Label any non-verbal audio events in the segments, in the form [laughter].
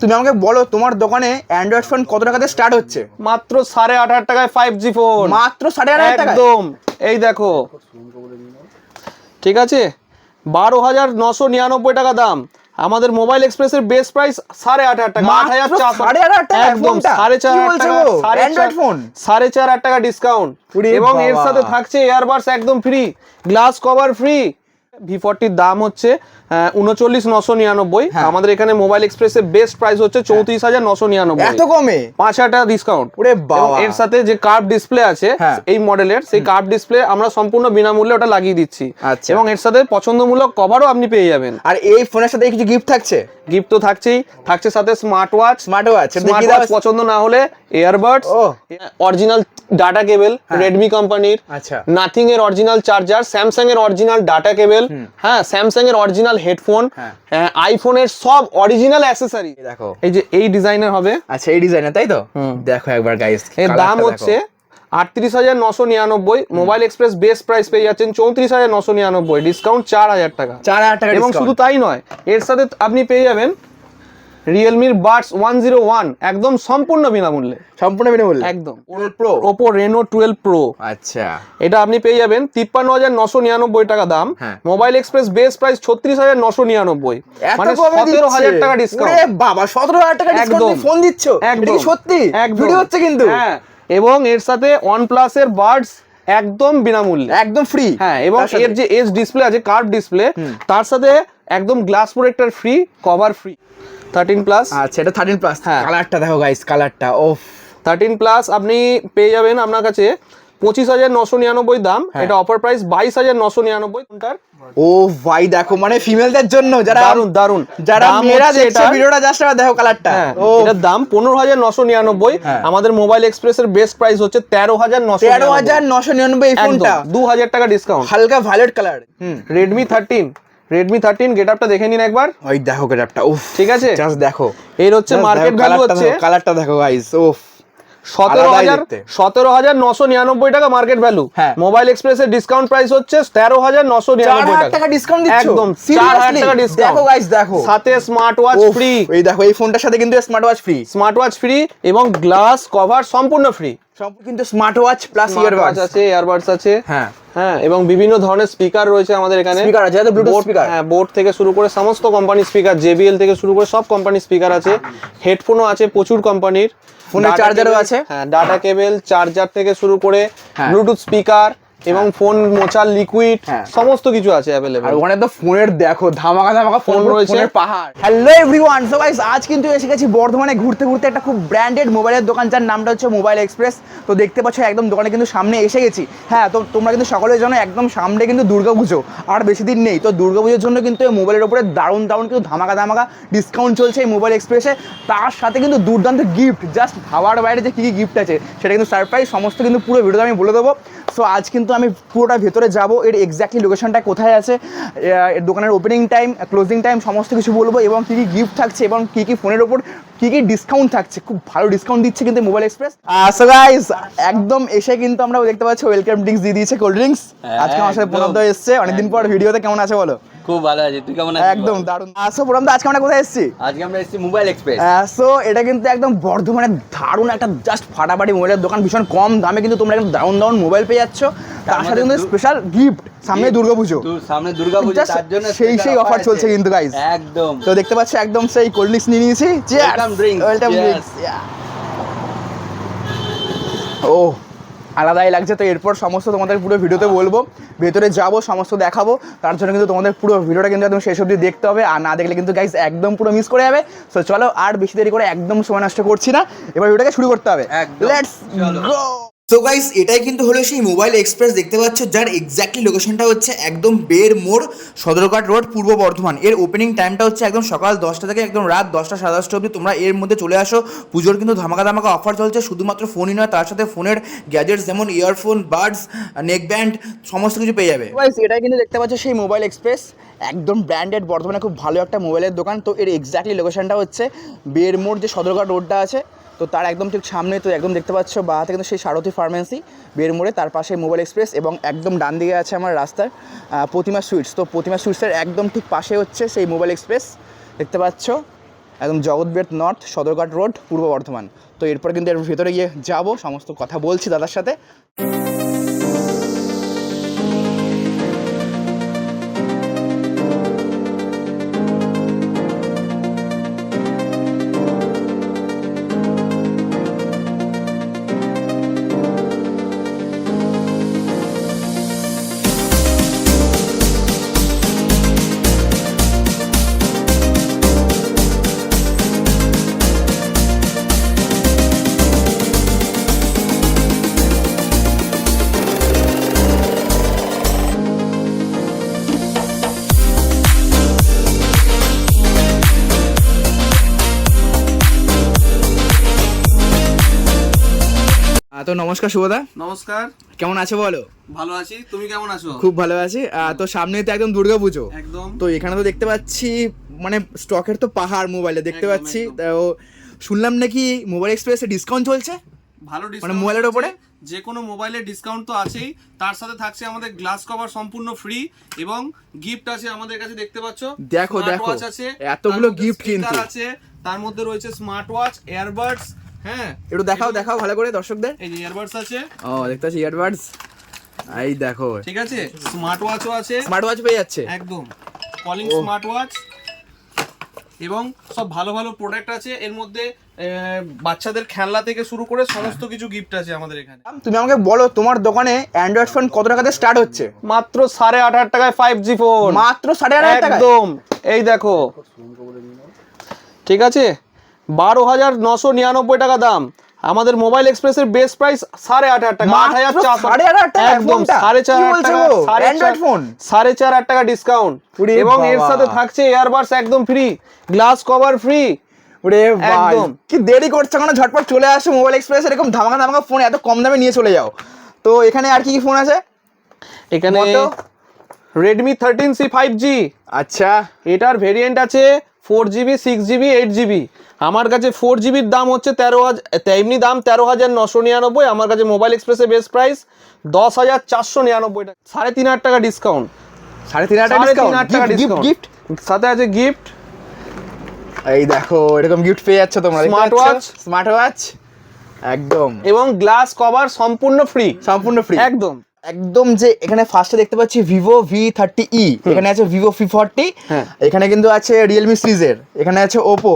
তুমি আমাকে বলো তোমার দোকানে অ্যান্ড্রয়েড ফোন কত টাকাতে স্টার্ট হচ্ছে? মাত্র সাড়ে আট হাজার টাকায় ফাইভ জি ফোন মাত্র সাড়ে আট হাজার টাকা একদম। এই দেখো। ঠিক আছে? বারো হাজার নশো নিরানব্বই টাকা দাম। আমাদের মোবাইল এক্সপ্রেসের বেস্ট প্রাইস সাড়ে আট হাজার টাকা। আট হাজার চারশো একদম? সাড়ে চার হাজার টাকা? সাড়ে চার হাজার টাকা ডিসকাউন্ট এবং এর সাথে থাকছে এয়ারবাডস একদম free glass cover free V ফোরটির দাম হচ্ছে উনচল্লিশ নশো নিরানব্বই। হ্যাঁ। আমাদের এখানে মোবাইল এক্সপ্রেসের বেস্ট প্রাইস হচ্ছে চৌত্রিশ হাজার নশো নিরানব্বই। এত কমে? পাঁচ হাজার টাকা ডিসকাউন্ট এর সাথে যে কার্ভ ডিসপ্লে আছে হ্যাঁ। এই মডেলের সেই কার্ভ ডিসপ্লে আমরা সম্পূর্ণ বিনামূল্যে ওটা লাগিয়ে দিচ্ছি। আচ্ছা। এবং এর সাথে পছন্দমূলক কভারও আপনি পেয়ে যাবেন। আর এই ফোনের সাথে কিছু গিফট থাকছে? গিফট তো থাকছেই। থাকছে সাথে smart watch smart watch smart watch পছন্দ না হলে airbuds. Original data cable Redmi কোম্পানির আচ্ছা। নাথিং এর অরিজিনাল চার্জার স্যামসাং এর অরিজিনাল ডাটা কেবল হ্যাঁ স্যামসাং এর অরিজিনাল হেডফোন হ্যাঁ। আইফোনের সব অরিজিনাল অ্যাসেসরি দেখো। এই যে এই ডিজাইনের হবে। আচ্ছা এই ডিজাইনের তাই তো? দেখো একবার গাইস এর দাম হচ্ছে আটত্রিশ হাজার নশো নিরানব্বই। মোবাইল এক্সপ্রেস বেস্ট প্রাইস পেয়ে যাচ্ছেন চৌত্রিশ হাজার নশো নিরানব্বই। ডিসকাউন্ট চার হাজার টাকা। চার হাজার টাকা এবং শুধু তাই নয় এর সাথে আপনি পেয়ে যাবেন রিয়েলমির বাডস ওয়ান জিরো ওয়ান একদম সম্পূর্ণ বিনামূল্যে। সম্পূর্ণ বিনামূল্যে? একদম। Pro Oppo Reno twelve pro আচ্ছা। এটা আপনি পেয়ে যাবেন তিপ্পান্ন হাজার নশো নিরানব্বই টাকা দাম। মোবাইল এক্সপ্রেস বেস প্রাইস ছত্রিশ হাজার নশো নিরানব্বই। মানে সতেরো হাজার টাকা ডিসকাউন্ট বাবা সতেরো হাজার টাকা একদম। ফোন দিচ্ছ? একদম। সত্যি? ভিডিও হচ্ছে কিন্তু। হ্যাঁ। এবং এর সাথে ওয়ান প্লাসের বার্ডস একদম বিনামূল্যে। একদম ফ্রি হ্যাঁ এবং এর যে এজ ডিসপ্লে আছে কার্ভ ডিসপ্লে তার সাথে একদম glass protector free cover free thirteen plus আচ্ছা এটা থার্টিন প্লাস হ্যাঁ। কালারটা দেখো গাইস কালারটা ওফ। থার্টিন প্লাস আপনি পেয়ে যাবেন আপনার কাছে পঁচিশ হাজার নশো নিরানব্বই দাম। হ্যাঁ। এটা অফার প্রাইস বাইশ হাজার নশো নিরানব্বই। কোনটার ও ভাই দেখো মানে ফিমেলদের জন্য যারা দারুণ দারুণ যারা মেয়েরা দেখছে ভিডিওটা জাস্ট দেখো কালারটা হ্যাঁ ও। এটার দাম পনেরো হাজার নশো নিরানব্বই। হ্যাঁ। আমাদের মোবাইল এক্সপ্রেসের বেস্ট প্রাইস হচ্ছে তেরো হাজার নশো তেরো হাজার নশো নিরানব্বই এই ফোনটা। দু হাজার টাকা ডিসকাউন্ট হালকা violet colour Redmi thirteen Redmi thirteen get আপটা দেখে নিন একবার। ওই দেখো গেটআপটা উফ ঠিক আছে? জাস্ট দেখো। এর হচ্ছে মার্কেট ভ্যালু হচ্ছে কালারটা দেখো গাইস উফ। সতেরো হাজার। সতেরো হাজার নশো নিরানব্বই টাকা মার্কেট ভ্যালু হ্যাঁ। মোবাইল এক্সপ্রেসের ডিসকাউন্ট প্রাইস হচ্ছে তেরো হাজার নশো নিরানব্বই টাকা। ডিসকাউন্ট দিচ্ছ? একদম চার? হাজার টাকা ডিসকাউন্ট দেখো গাইস দেখো। সাথে স্মার্ট ওয়াচ ফ্রি এই দেখো এই ফোনটার সাথে কিন্তু smart watch free smart watch free এবং গ্লাস কভার সম্পূর্ণ ফ্রি কিন্তু স্মার্ট ওয়াচ প্লাস ইয়ারবাডস আছে ইয়ারবাডস আছে। হ্যাঁ। হ্যাঁ এবং বিভিন্ন ধরনের স্পিকার রয়েছে আমাদের এখানে। স্পিকার আছে ব্লুটুথ স্পিকার হ্যাঁ বোট থেকে শুরু করে সমস্ত কোম্পানির স্পিকার জেবিএল থেকে শুরু করে সব কোম্পানির স্পিকার আছে। হেডফোনও আছে প্রচুর কোম্পানির ফোনের চার্জারও আছে? হ্যাঁ ডাটা কেবল চার্জার থেকে শুরু করে হ্যাঁ। ব্লুটুথ স্পিকার এবং ফোন মোচার লিকুইড হ্যাঁ। সমস্ত কিছু আছে আর অ্যাভেলেবেল ওখানে তো ফোনের দেখো ধামাকা ধামাকা ফোন রয়েছে। রয়েছে। পাহাড়। হ্যালো এভরিওয়ান সো গাইস আজ কিন্তু এসে গেছি বর্ধমানে ঘুরতে ঘুরতে একটা খুব ব্র্যান্ডেড মোবাইলের দোকান যার নামটা হচ্ছে মোবাইল এক্সপ্রেস তো দেখতে পাচ্ছ একদম দোকানে কিন্তু সামনে এসে গেছি। হ্যাঁ তো তোমরা কিন্তু সকলে জানো একদম সামনে কিন্তু দুর্গাপুজো আর বেশি দিন নেই। তো দুর্গাপুজোর জন্য কিন্তু এই মোবাইলের উপরে দারুণ দারুণ কিন্তু ধামাকা ধামাকা ডিসকাউন্ট চলছে এই মোবাইল এক্সপ্রেসে তার সাথে কিন্তু দুর্দান্ত গিফট জাস্ট ভাবার বাইরে যে কী কী গিফট আছে সেটা কিন্তু সারপ্রাইজ সমস্ত কিন্তু পুরো ভিডিওতে আমি বলে দেবো। সো আজ কিন্তু আমি পুরোটা ভেতরে যাব। এর এক্স্যাক্টলি লোকেশনটা কোথায় আছে? এর দোকানের ওপেনিং টাইম ক্লোজিং টাইম সমস্ত কিছু বলব এবং কী কী গিফট থাকছে এবং কী কী ফোনের ওপর কী কী ডিসকাউন্ট থাকছে। খুব ভালো ডিসকাউন্ট দিচ্ছে কিন্তু মোবাইল এক্সপ্রেস সো গাইস একদম এসে কিন্তু আমরা দেখতে পাচ্ছি ওয়েলকাম ড্রিঙ্কস দিয়ে দিয়েছে কোল্ড ড্রিঙ্কস আজকে আমার সাথে। প্রণব এসছে। অনেকদিন পর ভিডিওতে কেমন আছে বলো? খুব ভালো আছি। তুই কেমন আছিস একদম দারুণ। আসো প্রণব দা আজকে আমরা কোথায় এসেছি? আজকে আমরা এসেছি মোবাইল এক্সপ্রেস সো এটা কিন্তু একদম বর্ধমানের দারুণ একটা জাস্ট ফাটাফাটি মোবাইলের দোকান ভীষণ কম দামে কিন্তু তোমরা একদম দারুণ দারুণ মোবাইল পেয়ে যাচ্ছ। তার সাথে কিন্তু স্পেশাল গিফট সামনে দুর্গাপুজো সামনে দুর্গাপূজা তার জন্য সেই সেই অফার চলছে কিন্তু গাইস একদম। তো দেখতে পাচ্ছি একদম সেই কোল্ড ড্রিঙ্কস নিয়ে নিয়েছি। Welcome drinks, ওয়েলকাম ড্রিঙ্কস ও আলাদাই লাগছে। তো এরপর সমস্ত তোমাদের পুরো ভিডিওতে বলব ভেতরে যাব সমস্ত দেখাবো তার জন্য কিন্তু তোমাদের পুরো ভিডিওটা কিন্তু একদম শেষ অবধি দেখতে হবে আর না দেখলে কিন্তু গাইজ একদম পুরো মিস করে যাবে। সো চলো আর বেশি দেরি করে একদম সময় নষ্ট করছি না। এবার ভিডিওটাকে শুরু করতে হবে। লেটস গো সো গাইস এটাই কিন্তু হলো সেই মোবাইল এক্সপ্রেস দেখতে পাচ্ছ, যার এক্স্যাক্টলি লোকেশনটা হচ্ছে একদম বের মোড়, সদরঘাট রোড পূর্ব বর্ধমান। এর ওপেনিং টাইমটা হচ্ছে একদম সকাল দশটা থেকে একদম রাত দশটা, সাড়ে দশটা অবধি। তোমরা এর মধ্যে চলে আসো। পুজোর কিন্তু ধামাকা ধামাকা অফার চলছে। শুধুমাত্র ফোনই নয়, তার সাথে ফোনের গ্যাজেটস যেমন ইয়ারফোন বাডস নেক ব্যান্ড সমস্ত কিছু পেয়ে যাবে। গাইস এটাই কিন্তু দেখতে পাচ্ছ সেই মোবাইল এক্সপ্রেস একদম ব্র্যান্ডেড বর্ধমানে খুব ভালো একটা মোবাইলের দোকান। তো এর এক্স্যাক্টলি লোকেশনটা হচ্ছে বের মোড় যে সদরঘাট রোডটা আছে তো তার একদম ঠিক সামনে তো একদম দেখতে পাচ্ছ বা হাতে কিন্তু সেই সারথী ফার্মেসি বের মোড়ে তার পাশে মোবাইল এক্সপ্রেস এবং একদম ডান দিকে আছে আমার রাস্তার প্রতিমা সুইটস। তো প্রতিমা সুইটসের একদম ঠিক পাশে হচ্ছে সেই মোবাইল এক্সপ্রেস, দেখতে পাচ্ছ? একদম জগৎবেদ নর্থ, সদরঘাট রোড, পূর্ব বর্ধমান। তো এরপর কিন্তু এর ভেতরে গিয়ে যাব, সমস্ত কথা বলছি দাদার সাথে। তো নমস্কার শুভদা। নমস্কার। কেমন আছো বলো? ভালো আছি। তুমি কেমন আছো? খুব ভালো আছি। তো সামনে তো একদম দুর্গা পুজো। একদম। তো এখানে তো দেখতে পাচ্ছি মানে স্টকের তো পাহাড় মোবাইলে দেখতে পাচ্ছি। তো শুনলাম নাকি মোবাইল এক্সপ্রেসে ডিসকাউন্ট চলছে? ভালো মানে মোবাইলের ওপরে? যে কোনো মোবাইলের ডিসকাউন্ট তো আছেই। তার সাথে থাকছে আমাদের গ্লাস কভার সম্পূর্ণ ফ্রি এবং গিফট আছে আমাদের কাছে দেখতে পাচ্ছ? দেখো, দেখো, আছে এতগুলো গিফট কিন্তু। আছে তার মধ্যে রয়েছে স্মার্ট ওয়াচ এয়ারবাডস হ্যাঁ। একটু দেখাও দেখাও ভালো করে দর্শকদের। এই যে এয়ারবাডস আছে। ও দেখতে পাচ্ছি ইয়ারবাডস এই দেখো। ঠিক আছে? স্মার্ট ওয়াচও আছে। স্মার্ট ওয়াচ পেয়ে যাচ্ছে। একদম। কলিং স্মার্ট ওয়াচ এবং সব ভালো ভালো প্রোডাক্ট আছে। এর মধ্যে বাচ্চাদের খেলনা থেকে শুরু করে সমস্ত কিছু গিফট আছে আমাদের এখানে। তুমি আমাকে বলো তোমার দোকানে অ্যান্ড্রয়েড ফোন কত টাকাতে স্টার্ট হচ্ছে? মাত্র সাড়ে আট হাজার টাকায় ফাইভ জি ফোন মাত্র সাড়ে আট হাজার একদম। এই দেখো। ঠিক আছে? বারো হাজার নশো নিরানব্বই টাকা দাম। আমাদের মোবাইল এক্সপ্রেসের বেস্ট প্রাইস সাড়ে আট হাজার টাকা। আট হাজার সাড়ে আট হাজার টাকা একদম সাড়ে চার হাজার টাকা ফোন? সাড়ে চার হাজার টাকা ডিসকাউন্ট এবং এর সাথে থাকছে এয়ারবাডস একদম ফ্রি গ্লাস কভার ফ্রি একদম। কি দেরি করছে কেন? ঝটপট চলে আসো মোবাইল এক্সপ্রেস এরকম ধামাকা ধামাকা ফোন এত কম দামে নিয়ে চলে যাও। তো এখানে আর কি কি ফোন আছে? এখানে? Redmi thirteen C five G আচ্ছা। এটার ভেরিয়েন্ট আছে four GB six GB eight GB আমার কাছে ফোর জিবির দাম হচ্ছে তেরো হাজার এমনি দাম তেরো হাজার নশো নিরানব্বই আমার কাছে মোবাইল এক্সপ্রেসের বেস্ট প্রাইস দশ হাজার চারশো নিরানব্বই টাকা। সাড়ে তিন হাজার টাকা ডিসকাউন্ট সাড়ে তিন হাজার টাকা গিফট ডিসকাউন্ট গিফট সাথে আছে গিফট এই দেখো এরকম গিফট পেয়ে যাচ্ছ তোমরা স্মার্ট ওয়াচ স্মার্ট ওয়াচ একদম। এবং গ্লাস কভার সম্পূর্ণ ফ্রি সম্পূর্ণ ফ্রি একদম। একদম যে এখানে ফার্স্টে দেখতে পাচ্ছি ভিভো ভি থার্টি ই এখানে আছে ভিভো ভি ফর্টি। এখানে কিন্তু আছে রিয়েলমি সিরিজের এখানে আছে ওপো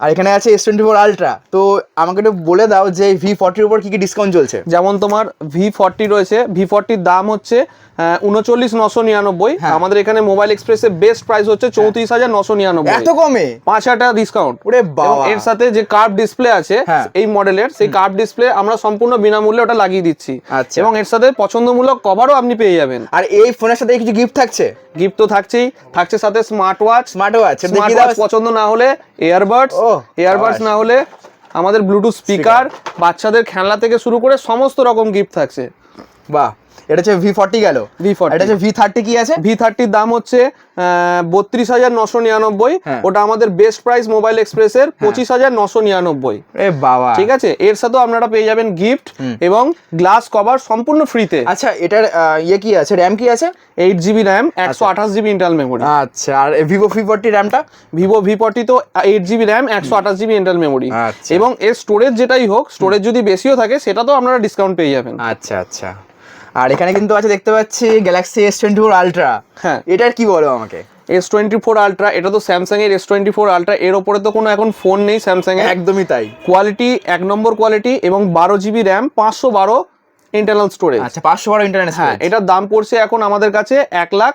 আর এখানে আছে এস টোয়েন্টি ফোর আলট্রা তো আমাকে একটু বলে দাও যে ভি ফর্টির উপর কি কি ডিসকাউন্ট চলছে? যেমন তোমার ভি ফর্টি রয়েছে। ভি ফর্টির দাম হচ্ছে উনচল্লিশ নশো নিরানব্বই। হ্যাঁ। আমাদের এখানে মোবাইল এক্সপ্রেসের বেস্ট প্রাইস হচ্ছে চৌত্রিশ হাজার নশো নিরানব্বই। এত কমে? পাঁচ হাজার টাকা ডিসকাউন্ট ওরে এর সাথে যে কার্ভ ডিসপ্লে আছে হ্যাঁ। এই মডেলের সেই কার্ভ ডিসপ্লে আমরা সম্পূর্ণ বিনামূল্যে ওটা লাগিয়ে দিচ্ছি। আচ্ছা। এবং এর সাথে পছন্দমূলক কভারও আপনি পেয়ে যাবেন। আর এই ফোনের সাথে কিছু গিফট থাকছে? গিফট তো থাকছেই। থাকছে সাথে smart watch smart watch smart watch পছন্দ না হলে এয়ারবাডস এয়ারবাডস আওয়াজ। না হলে আমাদের ব্লুটুথ স্পিকার বাচ্চাদের খেলনা থেকে শুরু করে সমস্ত রকম গিফট থাকছে বাহ এটা হচ্ছে ভি ফর্টি গেল। V40 এটা হচ্ছে ভি থার্টি কি আছে? ভি থার্টির দাম হচ্ছে বত্রিশ হাজার নশো নিরানব্বই। হ্যাঁ। ওটা আমাদের বেস্ট প্রাইস মোবাইল এক্সপ্রেসের পঁচিশ হাজার নশো নিরানব্বই। এ বাবা। ঠিক আছে? এর সাথেও আপনারা পেয়ে যাবেন গিফট এবং গ্লাস কভার সম্পূর্ণ ফ্রিতে আচ্ছা এটার ইয়ে কি আছে? র্যাম কি আছে? এইট জিবি র্যাম একশো আঠাশ জিবি ইন্টারনাল মেমোরি আচ্ছা আর ভিভো ভি ফর্টি র্যামটা ভিভো ভি ফর্টি তো এইট জিবি র্যাম একশো আঠাশ জিবি ইন্টারনাল মেমোরি। এবং এর স্টোরেজ যেটাই হোক স্টোরেজ যদি বেশিও থাকে সেটা তো আপনারা ডিসকাউন্ট পেয়ে যাবেন। আচ্ছা আচ্ছা। আর এখানে কিন্তু আছে দেখতে পাচ্ছি Galaxy S twenty four ultra হ্যাঁ। এটার কি বলো আমাকে? এস টোয়েন্টি ফোর আলট্রা এটা তো স্যামসাং এর এস টোয়েন্টি ফোর আলট্রা এর ওপরে তো কোনো এখন ফোন নেই স্যামসাং এর। একদমই তাই। কোয়ালিটি এক নম্বর কোয়ালিটি এবং বারো জিবি র্যাম পাঁচশো বারো ইন্টারনাল স্টোরেজ আচ্ছা পাঁচশো বারো ইন্টারনাল হ্যাঁ এটার দাম পড়ছে এখন আমাদের কাছে এক লাখ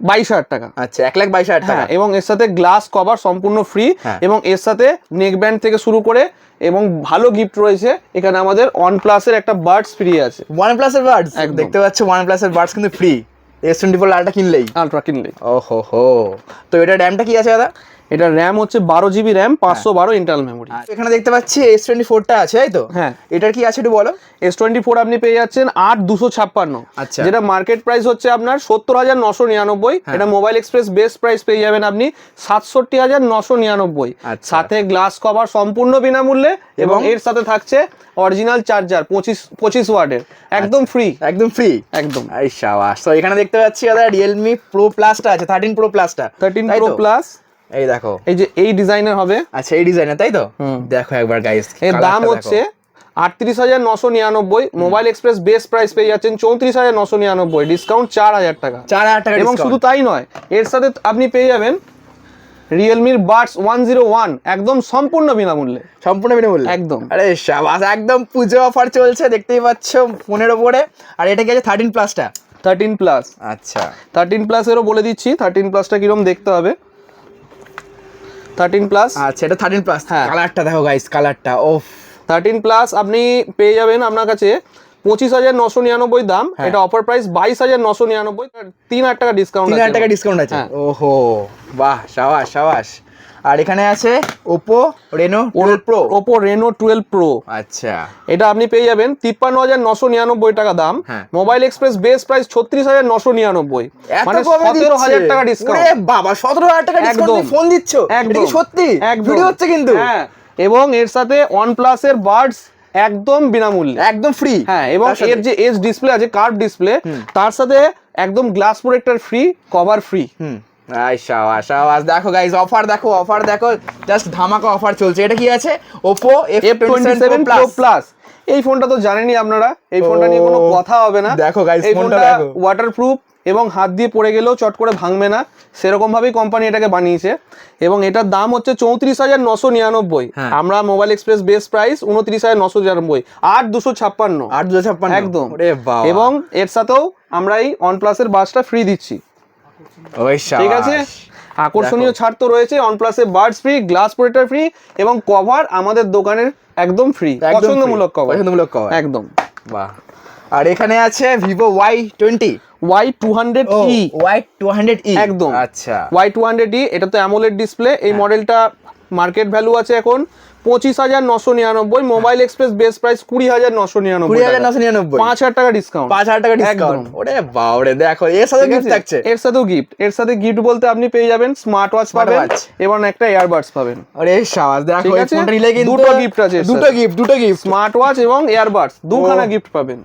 বাইশ হাজার টাকা। আচ্ছা এক লাখ বাইশ হাজার টাকা। হ্যাঁ এবং এর সাথে গ্লাস কভার সম্পূর্ণ ফ্রি হ্যাঁ। এবং এর সাথে নেক ব্যান্ড থেকে শুরু করে এবং ভালো গিফট রয়েছে এখানে আমাদের ওয়ান প্লাসের একটা বার্ডস ফ্রি আছে। ওয়ান প্লাসের বার্ডস? একদম। দেখতে পাচ্ছ ওয়ান প্লাসের বার্ডস কিন্তু free. S twenty four ultra কিনলেই। আলট্রা কিনলেই। ও হো হো তো এটা র্যামটা কি আছে দাদা? এটা র্যাম হচ্ছে বারো জিবি র্যাম পাঁচশো বারো ইন্টারনাল মেমোরি এখানে দেখতে পাচ্ছি এস টোয়েন্টি ফোরটা আছে তাই তো? হ্যাঁ। এটার কি আছে একটু বলো? এস টোয়েন্টি ফোর আপনি পেয়ে যাচ্ছেন আট দুশো ছাপ্পান্ন। আচ্ছা। যেটা মার্কেট প্রাইস হচ্ছে আপনার সত্তর হাজার নশো নিরানব্বই। হ্যাঁ। এটা মোবাইল এক্সপ্রেস বেস্ট প্রাইস পেয়ে যাবেন আপনি সাতষট্টি হাজার নশো নিরানব্বই। আচ্ছা। সাথে গ্লাস কভার সম্পূর্ণ বিনামূল্যে এবং? এর সাথে থাকছে অরিজিনাল চার্জার পঁচিশ পঁচিশ ওয়ার্ডের একদম ফ্রি একদম ফ্রি একদম। এই সাবাস। তো এখানে দেখতে পাচ্ছি দাদা রিয়েলমি প্রো প্লাসটা আছে থার্টিন প্রো প্লাসটা থার্টিন প্রো প্লাস এই দেখো। এই যে এই ডিজাইনের হবে। আচ্ছা এই ডিজাইনের তাই তো? দেখো একবার গাইস এর দাম হচ্ছে আটত্রিশ হাজার নশো নিরানব্বই। মোবাইল এক্সপ্রেস বেস্ট প্রাইস পেয়ে যাচ্ছেন চৌত্রিশ হাজার নশো নিরানব্বই। ডিসকাউন্ট চার হাজার টাকা। চার হাজার টাকা এবং শুধু তাই নয় এর সাথে আপনি পেয়ে যাবেন রিয়েলমির বাডস ওয়ান জিরো ওয়ান একদম সম্পূর্ণ বিনামূল্যে। সম্পূর্ণ বিনামূল্যে? একদম। আরে শাবাস একদম পুজো অফার চলছে দেখতেই পাচ্ছ ফোনের ওপরে। আর এটা কি আছে? থার্টিন প্লাসটা থার্টিন প্লাস আচ্ছা। থার্টিন প্লাসেরও বলে দিচ্ছি থার্টিন প্লাসটা কিরম দেখতে হবে। থার্টিন প্লাস আচ্ছা এটা থার্টিন প্লাস হ্যাঁ। কালারটা দেখো গাইস কালারটা ও থার্টিন প্লাস আপনি পেয়ে যাবেন আপনার কাছে পঁচিশ হাজার নশো নিরানব্বই দাম। হ্যাঁ। এটা অফার প্রাইস বাইশ হাজার নশো নিরানব্বই তিন হাজার টাকা ডিসকাউন্ট তিন হাজার টাকা ডিসকাউন্ট আছে। হ্যাঁ। ওহো বাহ সাবাস সাবাস। আর এখানে আছে Oppo Reno pro Oppo Reno twelve pro আচ্ছা। এটা আপনি পেয়ে যাবেন তিপ্পান্ন হাজার নশো নিরানব্বই টাকা দাম। মোবাইল এক্সপ্রেস বেস প্রাইস ছত্রিশ হাজার নশো নিরানব্বই। মানে সতেরো হাজার টাকা ডিসকাউন্ট বাবা সতেরো হাজার টাকা ডিসকাউন্ট একদম। ফোন দিচ্ছ। একদম। সত্যি? একদম। ভিডিও হচ্ছে কিন্তু। হ্যাঁ। এবং এর সাথে ওয়ান প্লাসের বার্ডস একদম বিনামূল্যে। একদম ফ্রি হ্যাঁ এবং এর যে এজ ডিসপ্লে আছে কার্ভ ডিসপ্লে তার সাথে একদম glass protector free cover free হুম। সাবাস সাবাস। দেখো গাইস অফার দেখো অফার দেখো। জাস্ট ধামাকা অফার চলছে। এটা কি আছে? Oppo F F twenty seven pro plus এই ফোনটা তো জানেনই আপনারা। এই ফোনটা নিয়ে কোনো কথা হবে না। দেখো guys, এই ফোনটা ওয়াটারপ্রুফ এবং হাত দিয়ে পড়ে গেলেও চট করে ভাঙবে না। সেরকম ভাবেই কোম্পানি এটাকে বানিয়েছে। এবং এটার দাম হচ্ছে চৌত্রিশ হাজার নশো নিরানব্বই। হ্যাঁ। আমরা মোবাইল এক্সপ্রেস বেস প্রাইস উনত্রিশ হাজার নশো নিরানব্বই। আট দুশো ছাপ্পান্ন। আট দুশো ছাপ্পান্ন। একদম। এবং এর সাথেও আমরা এই ওয়ান প্লাসের বাসটা ফ্রি দিচ্ছি। ঠিক আছে। আকর্ষণীয় ছাড় তো রয়েছে অন প্লাসে buds free glass protector free এবং কভার আমাদের দোকানের একদম ফ্রি পছন্দমূলক কভার পছন্দমূলক cover। একদম। বাহ। আর এখানে আছে Vivo Y twenty Y two hundred E Y two hundred E একদম। আচ্ছা। ওয়াই টু হান্ড্রেড ই এটা তো অ্যামোলেড ডিসপ্লে এই মডেলটা মার্কেট ভ্যালু আছে এখন। পঁচিশ হাজার নশো নিরানব্বই মোবাইল এক্সপ্রেস বেস প্রাইস কুড়ি হাজার নশো নিরানব্বই কুড়ি হাজার নশো নিরানব্বই। পাঁচ হাজার টাকা ডিসকাউন্ট পাঁচ হাজার টাকা ডিসকাউন্ট ওরে বাবরে দেখো এর সাথে গিফট থাকছে। এর সাথেও গিফট এর সাথে গিফট বলতে আপনি পেয়ে যাবেন স্মার্ট ওয়াচ পাবেন এবং একটা ইয়ারবাডস পাবেন। আরে সাবাস দেখো এই? ফোনটা নিলে কিন্তু দুটো gift আছে দুটো গিফট দুটো গিফট স্মার্ট ওয়াচ এবং ইয়ারবাডস দুখানা গিফট পাবেন।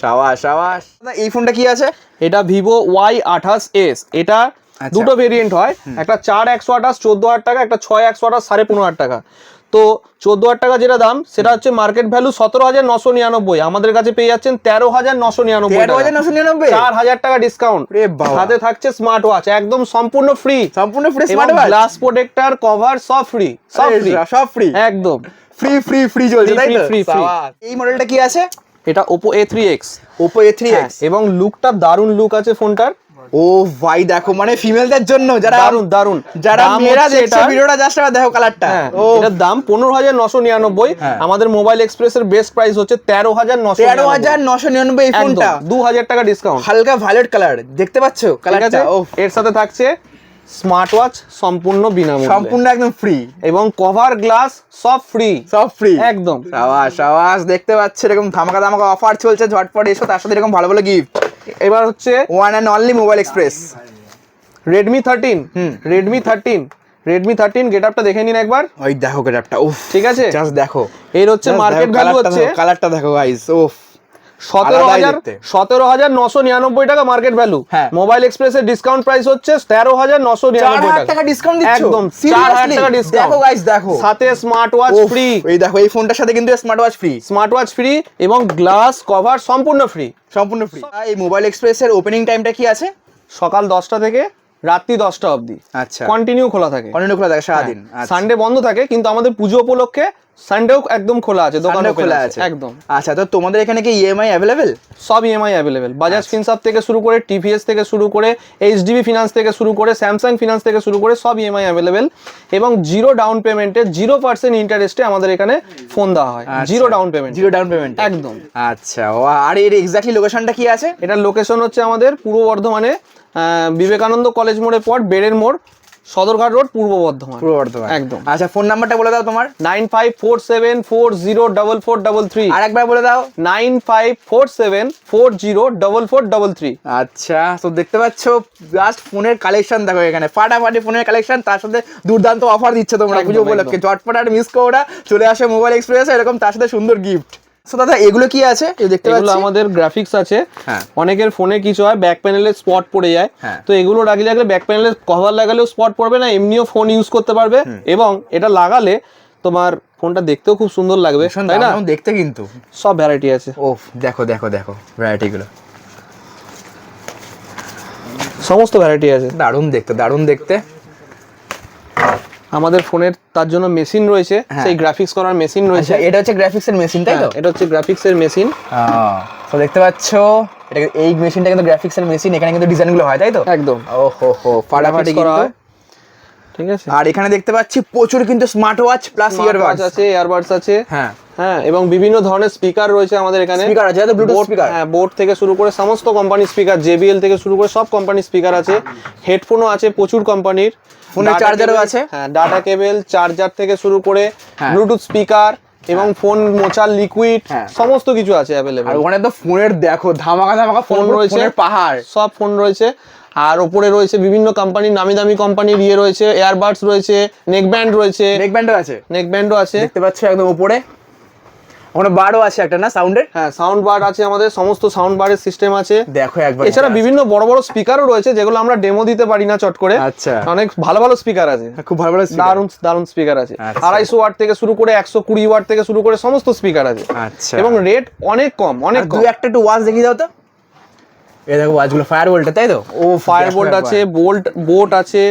সাবাস সাবাস। এই ফোনটা কি আছে? এটা ভিভো ওয়াই আঠাশ এস এটা আচ্ছা। দুটো ভেরিয়েন্ট হয়। একটা চার একশো আঠাশ চোদ্দ হাজার টাকা একটা ছয় একশো আঠাশ সাড়ে পনেরো হাজার টাকা। তো চোদ্দ হাজার টাকা যেটা দাম সেটা হচ্ছে মার্কেট ভ্যালু সতেরো হাজার নশো নিরানব্বই। আমাদের কাছে পেয়ে যাচ্ছেন তেরো হাজার নশো নিরানব্বই চার হাজার টাকা ডিসকাউন্ট। সাথে থাকছে স্মার্ট ওয়াচ একদম সম্পূর্ণ ফ্রি সম্পূর্ণ free smart watch glass protector cover সব ফ্রি সব ফ্রি সব ফ্রি একদম। ফ্রি ফ্রি ফ্রি চলছে তাই free, free। এই মডেলটা কি আছে? এটা Oppo A three X Oppo A three X এবং লুকটা দারুণ লুক আছে ফোনটার ও ভাই দেখো মানে ফিমেলদের জন্য যারা দারুণ দারুণ। যারা মেয়েরা দেখছে ভিডিওটা জাস্ট দেখো কালারটা হ্যাঁ ও এটার দাম পনেরো হাজার নশো নিরানব্বই। হ্যাঁ। আমাদের মোবাইল এক্সপ্রেসের বেস্ট প্রাইস হচ্ছে তেরো হাজার নশো তেরো হাজার নশো নিরানব্বই এই ফোনটা দু হাজার টাকা ডিসকাউন্ট হালকা ভায়োলেট কালার দেখতে পাচ্ছ কালারটা ও এর সাথে থাকছে স্মার্ট ওয়াচ সম্পূর্ণ বিনামূল্যে। সম্পূর্ণ একদম ফ্রি এবং কভার গ্লাস সব ফ্রি সব ফ্রি একদম। সাবাস সাবাস দেখতে পাচ্ছ এরকম ধামাকা ধামাকা অফার চলছে ঝটপট এসো তার সাথে এরকম ভালো ভালো গিফট এবার হচ্ছে one and only mobile express Redmi thirteen hmm. Redmi thirteen Redmi thirteen get আপটা দেখে নিন একবার। ওই দেখো গেট উফ। ঠিক আছে? জাস্ট দেখো। এর হচ্ছে মার্কেট ভ্যালু হচ্ছে কালারটা দেখো গাইস উফ। সতেরো হাজার সতেরো হাজার নশো নিরানব্বই টাকা মার্কেট ভ্যালু হ্যাঁ। মোবাইল এক্সপ্রেসের ডিসকাউন্ট প্রাইস হচ্ছে তেরো হাজার নশো নিরানব্বই টাকা। ডিসকাউন্ট একদম চার হাজার দেখো গাইস দেখো। সাথে স্মার্ট ওয়াচ ফ্রি এই দেখো এই ফোনটার সাথে কিন্তু smart watch free smart watch free এবং গ্লাস কভার সম্পূর্ণ ফ্রি সম্পূর্ণ ফ্রি এই মোবাইল এক্সপ্রেসের ওপেনিং টাইমটা কি আছে? সকাল দশটা থেকে রাত্রি দশটা অবধি। আচ্ছা। কন্টিনিউ খোলা থাকে। কন্টিনিউ খোলা থাকে সারাদিন। আচ্ছা। সানডে বন্ধ থাকে কিন্তু আমাদের পুজো উপলক্ষে সানডেও একদম খোলা আছে দোকান খোলা আছে। একদম। আচ্ছা তো তোমাদের এখানে কি ইএমআই অ্যাভেলেবেল সব ইএমআই অ্যাভেলেবেল বাজাজ ফিনসাপ থেকে শুরু করে টিভিএস থেকে শুরু করে এইচডিবি ফিনান্স থেকে শুরু করে স্যামসাং ফিনান্স থেকে শুরু করে সব ইএমআই অ্যাভেলেবেল এবং জিরো ডাউন পেমেন্টে জিরো পার্সেন্ট ইন্টারেস্টে আমাদের এখানে ফোন দেওয়া হয়। Zero down payment zero down payment একদম। আচ্ছা। আর এর এক্স্যাক্টলি লোকেশনটা কি আছে? এটার লোকেশন হচ্ছে আমাদের পূর্ব বর্ধমানে বিবেকানন্দ কলেজ মোড়ের পর বেড়ের মোড় সদরঘাট রোড পূর্ব বর্ধমান। পূর্ব বর্ধমান। একদম। আচ্ছা ফোন নাম্বারটা বলে দাও তোমার। Nine five four seven four zero double four double three. আর একবার বলে দাও। Nine five four seven four zero double four double three. আচ্ছা তো দেখতে পাচ্ছ জাস্ট ফোনের কালেকশন দেখো এখানে। ফাটাফাটি ফোনের কালেকশন তার সাথে দুর্দান্ত অফার দিচ্ছে তোমরা পুজো উপলক্ষে। চটপট আর মিস করো চলে আসে মোবাইল এক্সপ্রেস এরকম তার সাথে সুন্দর গিফট সো দাদা এগুলো কি আছে? দেখতে এগুলো পাচ্ছি। আমাদের গ্রাফিক্স আছে। হ্যাঁ। অনেকের ফোনে কিছু হয় ব্যাক প্যানেলে স্পট পড়ে যায়। হ্যাঁ। তো এগুলো লাগিয়ে লাগলে ব্যাক প্যানেলে কভার লাগালেও স্পট পড়বে না এমনিও ফোন ইউজ করতে পারবে। এবং এটা লাগালে তোমার ফোনটা দেখতেও খুব সুন্দর লাগবে তাই না? দেখতে কিন্তু। সব ভ্যারাইটি আছে। ওফ দেখো দেখো দেখো ভ্যারাইটিগুলো সমস্ত ভ্যারাইটি আছে। দারুণ দেখতে দারুণ দেখতে। আমাদের ফোনের তার জন্য মেশিন রয়েছে হ্যাঁ। সেই গ্রাফিক্স করার মেশিন রয়েছে। আচ্ছা এটা হচ্ছে গ্রাফিক্সের মেশিন তাই তো? হ্যাঁ, এটা হচ্ছে গ্রাফিক্স এর মেশিন তো দেখতে পাচ্ছ এটা এই মেশিনটা কিন্তু গ্রাফিক্সের মেশিন এখানে কিন্তু ডিজাইনগুলো হয় তাই তো? একদম। ও হো হো ফাটাফাটি করা হয়। ঠিক আছে। আর এখানে দেখতে পাচ্ছি প্রচুর কিন্তু স্মার্ট ওয়াচ প্লাস ইয়ারবাডস আছে ইয়ারবাডস আছে। হ্যাঁ। হ্যাঁ এবং বিভিন্ন ধরনের স্পিকার রয়েছে আমাদের এখানে। Speaker আছে, যাতে Boat- speaker। হ্যাঁ বোট থেকে শুরু করে সমস্ত কোম্পানির স্পিকার জেবিএল থেকে শুরু করে সব কোম্পানির স্পিকার আছে। হেডফোনও আছে প্রচুর কোম্পানির ফোনের চার্জারও আছে। হ্যাঁ ডাটা কেবল চার্জার থেকে শুরু করে হ্যাঁ। ব্লুটুথ স্পিকার এবং ফোন মোচার লিকুইড হ্যাঁ। সমস্ত কিছু আছে আর অ্যাভেলেবেল ওখানে তো ফোনের দেখো ধামাকা ধামাকা ফোন রয়েছে ফোনের পাহাড়। সব ফোন রয়েছে। আর ওপরে রয়েছে বিভিন্ন কোম্পানির নামি দামি কোম্পানির ইয়ে রয়েছে এয়ারবাডস রয়েছে নেক ব্যান্ড রয়েছে। নেক ব্যান্ডও আছে। নেক ব্যান্ডও আছে। দেখতে পাচ্ছ একদম উপরে ওখানে বারও আছে একটা না সাউন্ডের হ্যাঁ সাউন্ড বার আছে আমাদের সমস্ত সাউন্ড বারের সিস্টেম আছে। দেখো একবার এছাড়া বিভিন্ন বড় বড় স্পিকারও রয়েছে যেগুলো আমরা ডেমো দিতে পারি না চট করে। আচ্ছা। অনেক ভালো ভালো স্পিকার আছে। খুব ভালো ভালো। দারুণ দারুণ স্পিকার আছে। আচ্ছা। আড়াইশো ওয়াট থেকে শুরু করে একশো কুড়ি ওয়াট থেকে শুরু করে সমস্ত স্পিকার আছে। আচ্ছা। এবং রেট অনেক কম অনেক দু একটা একটু ওয়াচ দেখিয়ে দাও তো। এই দেখো ওয়াচগুলো ফায়ার ভোল্টটা তাই তো? ও ফায়ার বোল্ট আছে বোল্ট বোট আছে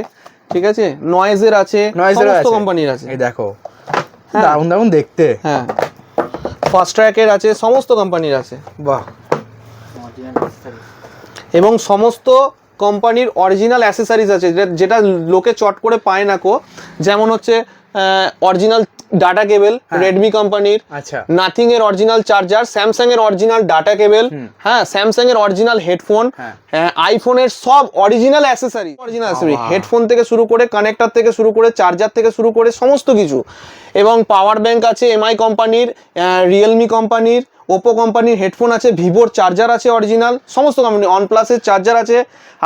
ঠিক আছে? নয়েজের আছে নয়েজের সমস্ত আছে। কোম্পানির আছে। এই দেখো। দারুণ দারুণ দেখতে। হ্যাঁ। ফাস্ট ট্র্যাকের আছে, সমস্ত কোম্পানির আছে। বাহ। এবং সমস্ত কোম্পানির অরিজিনাল অ্যাসেসারিজ আছে যেটা লোকে চট করে পায় না কো। যেমন হচ্ছে অরিজিনাল ডাটা কেবল রেডমি কোম্পানির আচ্ছা। নাথিং এর অরিজিনাল চার্জার স্যামসাং এর অরিজিনাল ডাটা কেবল হ্যাঁ স্যামসাং এর অরিজিনাল হেডফোন। আইফোনের সব original accessory original accessory headphone থেকে শুরু করে কানেক্টর থেকে শুরু করে চার্জার থেকে শুরু করে সমস্ত কিছু। এবং পাওয়ার ব্যাংক আছে এমআই কোম্পানির রিয়েলমি কোম্পানির ওপো কোম্পানির হেডফোন আছে ভিভোর চার্জার আছে অরিজিনাল সমস্ত কোম্পানি ওয়ানপ্লাসের চার্জার আছে।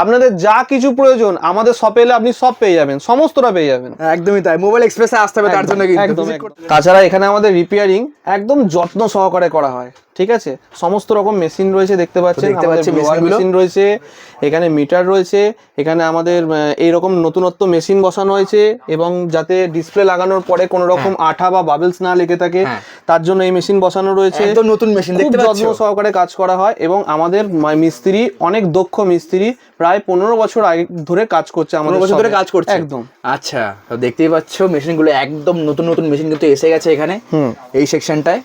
আপনাদের যা কিছু প্রয়োজন আমাদের শপে এলে আপনি সব পেয়ে যাবেন সমস্তটা পেয়ে যাবেন। একদমই তাই মোবাইল এক্সপ্রেসে আসতে হবে তার জন্য তাছাড়া এখানে আমাদের রিপেয়ারিং একদম যত্ন সহকারে করা হয়। ঠিক আছে? সমস্ত রকম মেশিন রয়েছে দেখতে পাচ্ছেন? দেখতে পাচ্ছি মেশিন রয়েছে এখানে মিটার রয়েছে এখানে আমাদের আহ, এইরকম নতুনত্ব মেশিন বসানো হয়েছে এবং যাতে ডিসপ্লে লাগানোর পরে কোনো রকম আঠা বা বাবেলস না লেগে থাকে হ্যাঁ। তার জন্য এই মেশিন বসানো রয়েছে। একদম নতুন মেশিন দেখতে পাচ্ছ? যত্ন সহকারে কাজ করা হয় এবং আমাদের মিস্ত্রি অনেক দক্ষ মিস্ত্রি প্রায় পনেরো বছর আগে ধরে কাজ করছে আমাদের বছর ধরে কাজ করছে? একদম। আচ্ছা তো দেখতেই পাচ্ছ মেশিনগুলো একদম নতুন নতুন মেশিন কিন্তু এসে গেছে এখানে। এই সেকশনটায়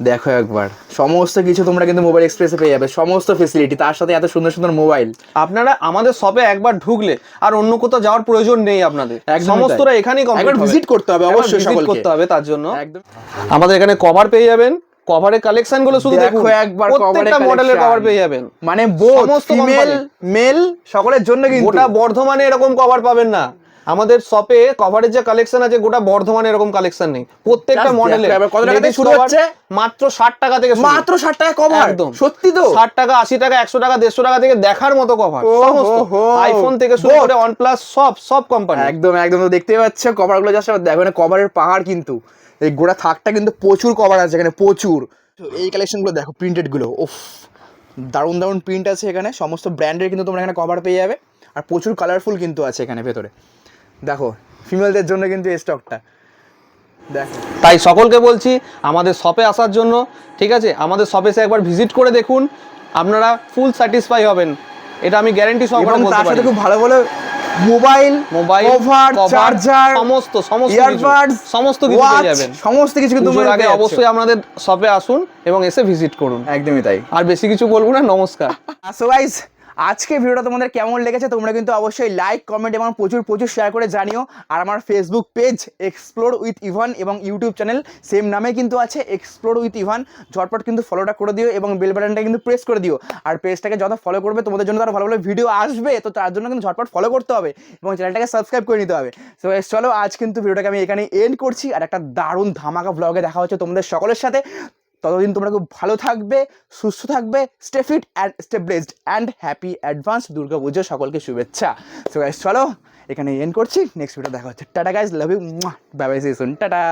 দেখো একবার। সমস্ত কিছু তোমরা কিন্তু মোবাইল এক্সপ্রেসে পেয়ে যাবে। সমস্ত ফেসিলিটি তার সাথে এত সুন্দর সুন্দর মোবাইল আপনারা আমাদের শপে একবার ঢুকলে আর অন্য কোথাও যাওয়ার প্রয়োজন নেই আপনাদের। সমস্তরা এখানেই একবার visit করতে হবে অবশ্যই সকলকে। করতে হবে তার জন্য। একদম। আমাদের এখানে কভার পেয়ে যাবেন। কভারের কালেকশনগুলো শুধু দেখো একবার প্রত্যেকটা মডেলের কভার পেয়ে যাবেন। মানে বোথ ফিমেল মেল সকলের জন্য কিন্তু। গোটা বর্ধমানে এরকম কভার পাবেন না। আমাদের শপে কভারের যে কালেকশন আছে গোটা বর্ধমানে এরকম কালেকশন নেই। প্রত্যেকটা মডেলে কত টাকা থেকে শুরু হচ্ছে? মাত্র ষাট টাকা থেকে মাত্র ষাট টাকা কভার একদম। সত্যি তো? ষাট টাকা আশি টাকা একশো টাকা দেড়শো টাকা থেকে দেখার মতো কভার সমস্ত। আইফোন থেকে শুরু। করে ওয়ানপ্লাস সব সব কোম্পানি একদম একদম তো দেখতেই পাচ্ছ কভারগুলো জাস্ট দেখো এখানে কভারের পাহাড় কিন্তু। এই গোড়া থাকটা কিন্তু প্রচুর কভার আছে এখানে প্রচুর। তো এই কালেকশনগুলো দেখো প্রিন্টেডগুলো ওফ দারুণ দারুণ প্রিন্ট আছে এখানে সমস্ত ব্র্যান্ডের কিন্তু তোমরা এখানে কভার পেয়ে যাবে। আর প্রচুর কালারফুল কিন্তু আছে এখানে ভেতরে। দেখো ফিমেলদের জন্য কিন্তু এই স্টকটা দেখো। তাই সকলকে বলছি আমাদের শপে আসার জন্য ঠিক আছে? আমাদের শপে এসে একবার ভিজিট করে দেখুন আপনারা ফুল স্যাটিসফাই হবেন। এটা আমি গ্যারেন্টি সহকারে বলতে পারি। খুব ভালো ভালো মোবাইল মোবাইল কভার চার্জার সমস্ত সমস্ত কিছু, ইয়ারবাডস সমস্ত কিছু পেয়ে যাবেন। সমস্ত কিছু কিন্তু আগে অবশ্যই আপনাদের শপে আসুন এবং এসে ভিজিট করুন। একদমই তাই। আর বেশি কিছু বলব না নমস্কার। [laughs] সো গাইস আজকে ভিডিওটা তোমাদের কেমন লেগেছে তোমরা কিন্তু অবশ্যই লাইক কমেন্ট এবং প্রচুর প্রচুর শেয়ার করে জানিও। আর আমার Facebook page Explore with Evan এবং ইউটিউব চ্যানেল সেম নামে কিন্তু আছে এক্সপ্লোর উইথ ইভান ঝটপট কিন্তু ফলোটা করে দিও এবং বেল বাটনটা কিন্তু প্রেস করে দিও। আর পেজটাকে যত ফলো করবে তোমাদের জন্য তারা ভালো ভালো ভিডিও আসবে, তো তার জন্য কিন্তু ঝটপট ফলো করতে হবে এবং চ্যানেলটাকে সাবস্ক্রাইব করে নিতে হবে। সো চলো আজ কিন্তু ভিডিওটাকে আমি এখানে এন্ড করছি। আর একটা দারুণ ধামাকা ব্লগে দেখা হচ্ছে তোমাদের সকলের সাথে। ততদিন তোমরা খুব ভালো থাকবে, সুস্থ থাকবে stay fit and stay blessed and happy advance Durga Puja, সকলকে শুভেচ্ছা। সো গাইজ চলো এখানে এন্ড করছি। নেক্সট ভিডিও দেখা হচ্ছে। Tata guys love you bye bye see soon tata.